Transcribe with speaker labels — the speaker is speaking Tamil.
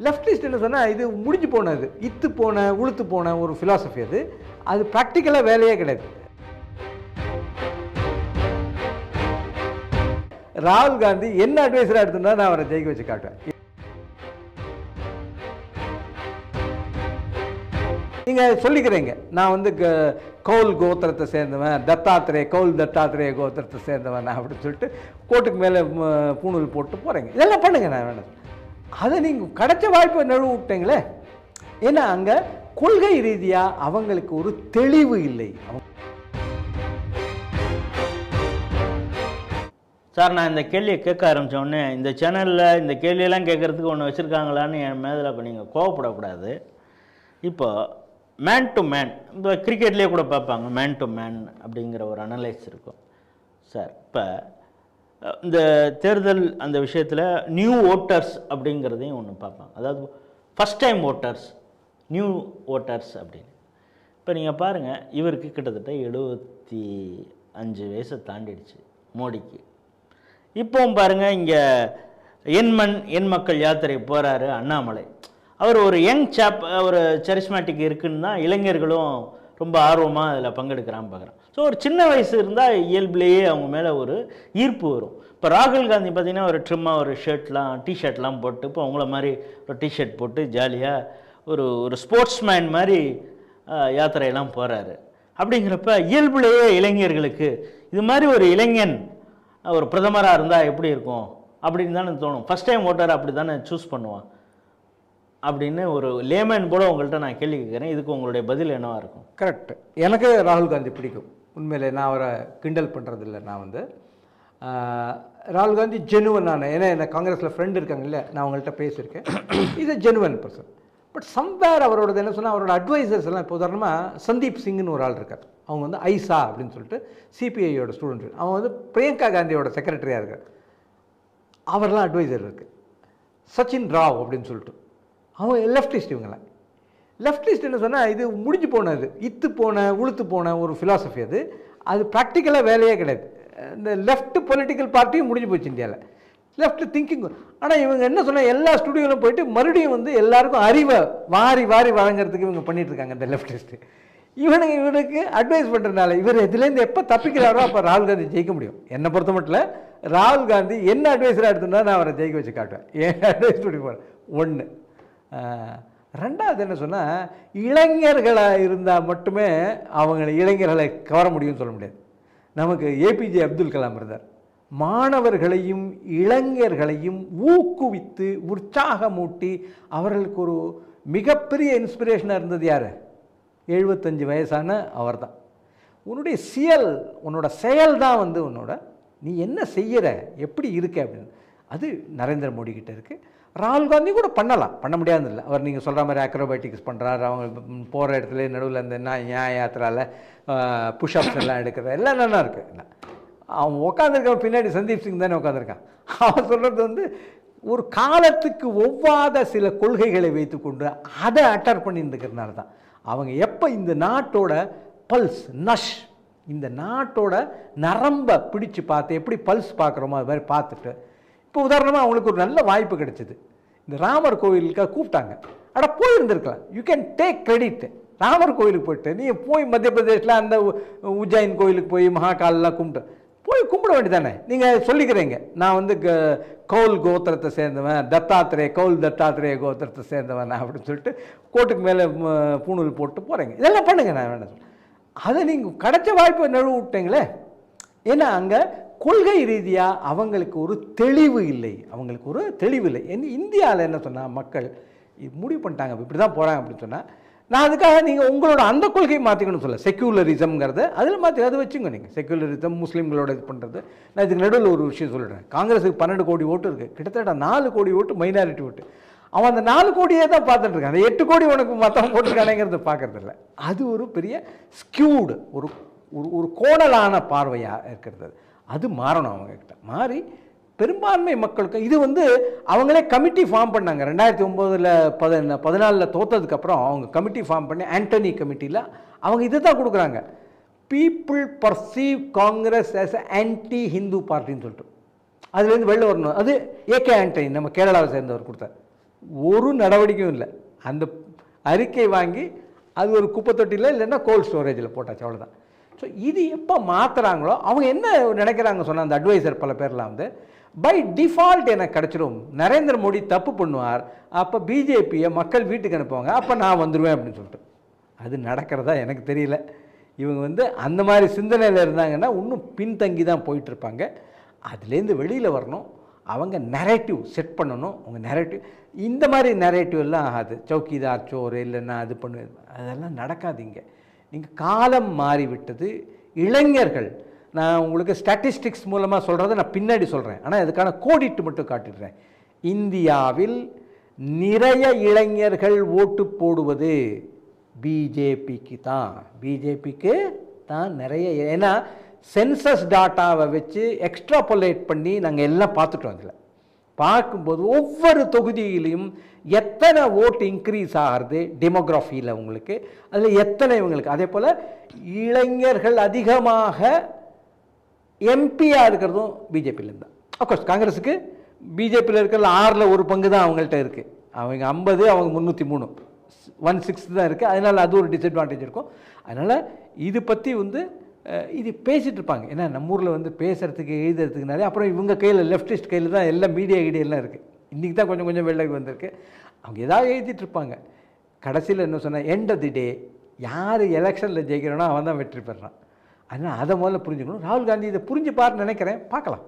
Speaker 1: லெஃப்டிஸ்ட் சொன்னால் இது முடிஞ்சு போனது. இத்து போன உளுத்து போன ஒரு ஃபிலாசபி அது. அது ப்ராக்டிக்கலாக வேலையே கிடையாது. ராகுல் காந்தி என்ன அட்வைஸராக எடுத்துனா நான் அவரை ஜெயிக்க வச்சு காட்டுவேன். நீங்கள் சொல்லிக்கிறீங்க நான் வந்து க- கௌல் கோத்திரத்தை சேர்ந்தவன் தத்தாத்திரே கவுல் தத்தாத்திரேய கோத்திரத்தை சேர்ந்தவன் நான் அப்படின்னு சொல்லிட்டு கோட்டுக்கு மேலே பூணூல் போட்டு போகிறேங்க இதெல்லாம் பண்ணுங்கள் நான் வேணும் அதை நீங்கள் கிடைச்ச வாய்ப்பை நழுவு விட்டீங்களே. ஏன்னா அங்கே கொள்கை ரீதியாக அவங்களுக்கு ஒரு தெளிவு இல்லை.
Speaker 2: சார் நான் இந்த கேள்வியை கேட்க ஆரம்பித்தோடனே உடனே இந்த சேனலில் இந்த கேள்வியெல்லாம் கேட்குறதுக்கு ஒன்று வச்சுருக்காங்களான்னு என் மேதில் இப்போ நீங்கள் கோவப்படக்கூடாது. இப்போ மேன் டு மேன் இந்த கிரிக்கெட்லேயே கூட பார்ப்பாங்க. மேன் டு மேன் அப்படிங்கிற ஒரு அனலைஸ் இருக்கும். சார் இப்போ இந்த தேர்தல் அந்த விஷயத்தில் நியூ ஓட்டர்ஸ் அப்படிங்கிறதையும் ஒன்று பார்ப்பாங்க அதாவது first time voters new voters அப்படின்னு. இப்போ நீங்கள் பாருங்கள் இவருக்கு கிட்டத்தட்ட எழுபத்தி அஞ்சு வயசை தாண்டிடுச்சு மோடிக்கு. இப்போவும் பாருங்கள் இங்கே என் மண் என் மக்கள் யாத்திரை போகிறாரு அண்ணாமலை. அவர் ஒரு யங் சாப் ஒரு சரிஸ்மேட்டிக் இருக்குன்னு தான் இளைஞர்களும் ரொம்ப ஆர்வமாக அதில் பங்கெடுக்கிறான்னு பார்க்குறான் ஸோ ஒரு சின்ன வயசு இருந்தால் இயல்புலேயே அவங்க மேலே ஒரு ஈர்ப்பு வரும். இப்போ ராகுல் காந்தி பார்த்தீங்கன்னா ஒரு ட்ரிம்மாக ஒரு ஷர்ட்லாம் டிஷர்ட்லாம் போட்டு இப்போ அவங்கள மாதிரி ஒரு டிஷர்ட் போட்டு ஜாலியாக ஒரு ஒரு ஸ்போர்ட்ஸ் மேன் மாதிரி யாத்திரையெல்லாம் போகிறாரு அப்படிங்கிறப்ப இயல்புலேயே இளைஞர்களுக்கு இது மாதிரி ஒரு இளைஞன் ஒரு பிரதமராக இருந்தால் எப்படி இருக்கும்? அப்படின்னு தானே தோணும். ஃபஸ்ட் டைம் ஓட்டர் அப்படி தானே சூஸ் பண்ணுவான். அப்படின்னு ஒரு லேமன் போல உங்கள்கிட்ட நான் கேள்வி கேட்குறேன். இதுக்கு உங்களுடைய பதில் என்னவா இருக்கும்?
Speaker 1: கரெக்ட் எனக்கு ராகுல் காந்தி பிடிக்கும். உண்மையிலே நான் அவரை கிண்டல் பண்ணுறதில்ல நான் வந்து. ராகுல் காந்தி ஜெனுவன் நான். ஏன்னா என்ன காங்கிரஸில் ஃப்ரெண்ட் இருக்காங்கல்ல நான் அவங்கள்ட்ட பேசியிருக்கேன். இது ஜெனுவன் பர்சன் பட் சம்வேர் அவரோடது என்ன சொன்னால் அவரோட அட்வைசர்ஸ் எல்லாம் இப்போ உதாரணமாக சந்தீப் சிங்னு ஒரு ஆள் இருக்கார். அவங்க வந்து ஐசா அப்படின்னு சொல்லிட்டு சிபிஐயோட ஸ்டூடெண்ட் அவன் வந்து பிரியங்கா காந்தியோட செக்ரட்டரியாக இருக்கார். அவர்லாம் அட்வைசர் இருக்குது சச்சின் ராவ் அப்படின்னு சொல்லிட்டு. அவன் லெஃப்டிஸ்ட் இவங்களாம் லெஃப்டிஸ்ட்னு என்ன சொன்னால் இது முடிஞ்சு போனது இத்து போன உளுத்து போன ஒரு ஃபிலாசபி அது. அது ப்ராக்டிக்கலாக வேலையே கிடையாது. இந்த லெஃப்ட் பொலிட்டிக்கல் பார்ட்டியும் முடிஞ்சு போச்சு இந்தியாவில் லெஃப்ட் திங்கிங் ஆனால் இவங்க என்ன சொன்னால் எல்லா ஸ்டுடியோவிலும் போயிட்டு மறுபடியும் வந்து எல்லாருக்கும் அறிவை வாரி வாரி வழங்குறதுக்கு இவங்க பண்ணிகிட்ருக்காங்க இருக்காங்க இந்த லெஃப்டிஸ்ட்டு இவனுக்கு இவனுக்கு அட்வைஸ் பண்ணுறதுனால இவர் இதுலேருந்து எப்போ தப்பிக்கிறாரோ அப்போ ராகுல் காந்தி ஜெயிக்க முடியும். என்னை பொறுத்த மட்டும் ராகுல் காந்தி என்ன அட்வைஸராக எடுத்துருந்தா நான் அவரை ஜெயிக்க வச்சு காட்டுவேன். ஏன் அட்வைஸ் பண்ணி போகிறேன் ஒன்று ரெண்டாவது என்ன சொன்னால் இளைஞர்களாக இருந்தால் மட்டுமே அவங்களை இளைஞர்களை கவர முடியும்னு சொல்ல முடியாது. நமக்கு ஏபிஜே அப்துல் கலாம் இருந்தார். மாணவர்களையும் இளைஞர்களையும் ஊக்குவித்து உற்சாகமூட்டி அவர்களுக்கு ஒரு மிகப்பெரிய இன்ஸ்பிரேஷனாக இருந்தது யார்? எழுபத்தஞ்சு வயசான அவர்தான். உன்னுடைய செயல் உன்னோட செயல் தான் வந்து உன்னோட நீ என்ன செய்கிற எப்படி இருக்க அப்படின்னு. அது நரேந்திர மோடி கிட்டே இருக்குது ராகுல் காந்தி கூட பண்ணலாம். பண்ண முடியாது இல்லை அவர் நீங்கள் சொல்கிற மாதிரி அக்ரோபேட்டிக்ஸ் பண்ணுறாரு அவங்க போகிற இடத்துல நடுவில் இந்த நியாய நியாய யாத்திராவில் புஷ்அப்ஸ் எல்லாம் எடுக்கிறது எல்லாம் நல்லா இருக்குது என்ன அவன் உட்காந்துருக்க பின்னாடி சந்தீப் சிங் தானே உட்காந்துருக்கான் அவன் சொல்கிறது வந்து ஒரு காலத்துக்கு ஒவ்வாத சில கொள்கைகளை வைத்துக்கொண்டு அதை அட்டர் பண்ணியிருந்துக்கிறதுனால தான். அவங்க எப்போ இந்த நாட்டோட பல்ஸ் நஷ் இந்த நாட்டோட நரம்பை பிடிச்சு பார்த்து எப்படி பல்ஸ் பார்க்குறோமோ அது மாதிரி பார்த்துட்டு இப்போ உதாரணமாக அவங்களுக்கு ஒரு நல்ல வாய்ப்பு கிடைச்சிது. இந்த ராமர் கோவிலுக்காக கூப்பிட்டாங்க. அட போயிருந்திருக்கலாம். You can take credit Ramar கோயிலுக்கு போயிட்டு நீ போய் மத்திய பிரதேஷில் அந்த உ- கோயிலுக்கு போய் மகாகாலெலாம் கும்பிட்டு போய் கும்பிட வேண்டியதானே நீங்கள் சொல்லிக்கிறீங்க. நான் வந்து க- கோத்திரத்தை சேர்ந்தவன் தத்தாத்திரே கௌல் தத்தாத்திரேய கோத்திரத்தை சேர்ந்தவன் அப்படின்னு சொல்லிட்டு கோட்டுக்கு மேலே பூணூல் போட்டு போகிறீங்க இதெல்லாம் பண்ணுங்க நான் வேணாம் அதை நீங்கள் கிடைச்ச வாய்ப்பை நழுவு விட்டீங்களே. ஏன்னா அங்கே கொள்கை ரீதியாக அவங்களுக்கு ஒரு தெளிவு இல்லை. அவங்களுக்கு ஒரு தெளிவு இல்லை. என்ன இந்தியாவில் என்ன சொன்னால் மக்கள் முடிவு பண்ணிட்டாங்க. இப்படி தான் போகிறாங்க அப்படின்னு சொன்னால் நான் அதுக்காக நீங்கள் உங்களோட அந்த கொள்கையை மாற்றிக்கணும்னு சொல்ல செக்யூலரிசம்ங்கிறத அதில் மாற்றி அதை வச்சுங்க நீங்கள் செக்யூலரிசம் முஸ்லீம்களோட இது பண்ணுறது நான் இதுக்கு நடுவில் ஒரு விஷயம் சொல்லிடுறேன். காங்கிரஸுக்கு பன்னெண்டு கோடி ஓட்டு இருக்குது கிட்டத்தட்ட நாலு கோடி ஓட்டு மைனாரிட்டி ஓட்டு. அவன் அந்த நாலு கோடியே தான் பார்த்துட்டு இருக்கான். அந்த எட்டு கோடி உனக்கு மற்றவன் போட்டிருக்கானேங்கிறத பார்க்கறது அது ஒரு பெரிய ஸ்கியூடு ஒரு ஒரு ஒரு கோணலான பார்வையாக இருக்கிறது. அது. மாறணும் அவங்கக்கிட்ட மாறி பெரும்பான்மை மக்களுக்கு இது வந்து அவங்களே கமிட்டி ஃபார்ம் பண்ணாங்க. ரெண்டாயிரத்தி ஒம்போதில் பதின பதினாலில் தோத்ததுக்கப்புறம் அவங்க கமிட்டி ஃபார்ம் பண்ணி ஆண்டனி கமிட்டியில் அவங்க இதை தான் கொடுக்குறாங்க. People perceive Congress as anti Hindu பார்ட்டின்னு சொல்லிட்டு. அதுலேருந்து வெளில வரணும். அது ஏகே ஆண்டனி நம்ம கேரளாவை சேர்ந்தவர் கொடுத்தார். ஒரு நடவடிக்கையும் இல்லை. அந்த அறிக்கை வாங்கி அது ஒரு குப்பை தொட்டியில் இல்லைன்னா கோல்ட் ஸ்டோரேஜில் போட்டாச்சு அவ்வளோதான் ஸோ இது எப்போ மாற்றுறாங்களோ அவங்க என்ன நினைக்கிறாங்க சொன்ன அந்த அட்வைசர் பல பேர்லாம் வந்து பை டிஃபால்ட் எனக்கு கிடச்சிரும். நரேந்திர மோடி தப்பு பண்ணுவார். அப்போ பிஜேபியை மக்கள் வீட்டுக்கு அனுப்புவாங்க. அப்போ நான் வந்துடுவேன் அப்படின்னு சொல்லிட்டு. அது நடக்கிறதா எனக்கு தெரியல. இவங்க வந்து அந்த மாதிரி சிந்தனையில் இருந்தாங்கன்னா இன்னும் பின்தங்கி தான் போயிட்டுருப்பாங்க. அதுலேருந்து வெளியில் வரணும். அவங்க நரேட்டிவ் செட் பண்ணணும். அவங்க நரேட்டிவ் இந்த மாதிரி நரேட்டிவ் எல்லாம் ஆகாது. சௌக்கிதார் சோறு இல்லைன்னா அது பண்ணு அதெல்லாம் நடக்காதீங்க நீங்கள் காலம் மாறிவிட்டது. இளைஞர்கள் நான் உங்களுக்கு ஸ்டாட்டிஸ்டிக்ஸ் மூலமாக சொல்கிறத நான் பின்னாடி சொல்கிறேன் ஆனால் இதுக்கான கோடிட்டு மட்டும் காட்டிடுறேன். இந்தியாவில் நிறைய இளைஞர்கள் ஓட்டு போடுவது பிஜேபிக்கு தான். பிஜேபிக்கு தான் நிறைய ஏன்னா சென்சஸ் டாட்டாவை வச்சு எக்ஸ்ட்ராபொலேட் பண்ணி நாங்கள் எல்லாம் பார்த்துட்டோம் அதில். பார்க்கும்போது ஒவ்வொரு தொகுதியிலையும் எத்தனை ஓட்டு இன்க்ரீஸ் ஆகிறது டெமோக்ராஃபியில் உங்களுக்கு அதில் எத்தனை இவங்களுக்கு? அதே போல் இளைஞர்கள் அதிகமாக எம்பியாக இருக்கிறதும் பிஜேபியிலேருந்து தான் அஃப்கோர்ஸ் காங்கிரஸுக்கு பிஜேபியில் இருக்கிற ஆறில் ஒரு பங்கு தான் அவங்கள்ட்ட இருக்குது அவங்க ஐம்பது அவங்க முந்நூற்றி மூணு. ஒன் சிக்ஸ் தான் இருக்குது அதனால் அது ஒரு டிஸ்அட்வான்டேஜ் இருக்கும். அதனால் இது பற்றி வந்து இது பேசிகிட்டு இருப்பாங்க. ஏன்னா நம்ம ஊரில் வந்து பேசுகிறதுக்கு எழுதுறதுக்கு நிறைய அப்புறம் இவங்க கையில் லெஃப்டிஸ்ட் கையில் தான் எல்லாம் மீடியா கீடியெல்லாம் இருக்குது இன்றைக்கி தான் கொஞ்சம் கொஞ்சம் வெளில வந்திருக்கு. அவங்க ஏதாவது எழுதிட்டுருப்பாங்க கடைசியில் என்ன சொன்னால் எண்ட் ஆஃப் தி டே யார் எலெக்ஷனில் ஜெயிக்கிறானோ அவன் தான் வெற்றி பெறான். அதனால் அதை முதல்ல புரிஞ்சுக்கணும். ராகுல் காந்தி இதை புரிஞ்சுப்பார்னு நினைக்கிறேன். பார்க்கலாம்.